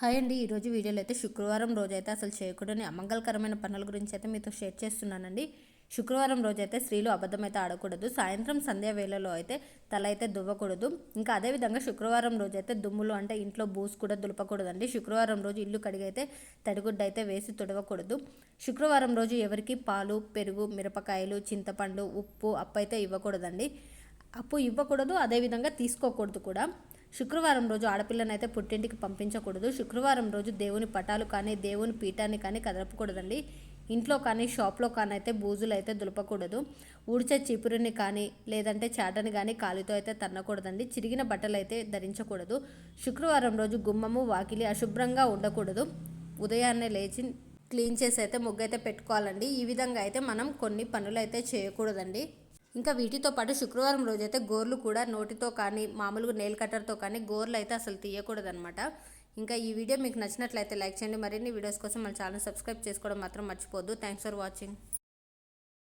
Hi అండి. ఈరోజు వీడియోలో అయితే శుక్రవారం రోజైతే అసలు చేయకూడని అమంగళకరమైన పనుల గురించి అయితే మీతో షేర్ చేస్తున్నానండి. శుక్రవారం రోజు అయితే స్త్రీలు అబద్ధం అయితే ఆడకూడదు. సాయంత్రం సంధ్యా వేళలో అయితే తల అయితే దువ్వకూడదు. ఇంకా అదేవిధంగా శుక్రవారం రోజైతే దుమ్ములు అంటే ఇంట్లో బూస్ కూడా దులపకూడదండి. శుక్రవారం రోజు ఇల్లు కడిగైతే తడిగుడ్డ అయితే వేసి తుడవకూడదు. శుక్రవారం రోజు ఎవరికి పాలు పెరుగు మిరపకాయలు చింతపండు ఉప్పు అప్పు అయితే ఇవ్వకూడదండి. అప్పు ఇవ్వకూడదు. అదేవిధంగా తీసుకోకూడదు కూడా. శుక్రవారం రోజు ఆడపిల్లని అయితే పుట్టింటికి పంపించకూడదు. శుక్రవారం రోజు దేవుని పటాలు కానీ దేవుని పీఠాన్ని కానీ కదలపకూడదండి. ఇంట్లో కానీ షాప్లో కానీ అయితే బూజులు అయితే దులపకూడదు. ఊడ్చే చీపురుని కానీ లేదంటే చాటని కానీ కాలితో అయితే తన్నకూడదండి. చిరిగిన బట్టలు అయితే ధరించకూడదు. శుక్రవారం రోజు గుమ్మము వాకిలి అశుభ్రంగా ఉండకూడదు. ఉదయాన్నే లేచి క్లీన్ చేసి అయితే ముగ్గు అయితే పెట్టుకోవాలండి. ఈ విధంగా అయితే మనం కొన్ని పనులు అయితే చేయకూడదండి. ఇంకా వీటితో పాటు శుక్రవారం రోజైతే గోర్లు కూడా నోటితో కానీ మామూలుగా నెయిల్ కట్టర్తో కానీ గోర్లు అయితే అసలు తీయకూడదనమాట ఇంకా ఈ వీడియో మీకు నచ్చినట్లయితే లైక్ చేయండి. మరిన్ని వీడియోస్ కోసం మన ఛానల్ సబ్స్క్రైబ్ చేసుకోవడం మాత్రం మర్చిపోద్దు థ్యాంక్స్ ఫర్ వాచింగ్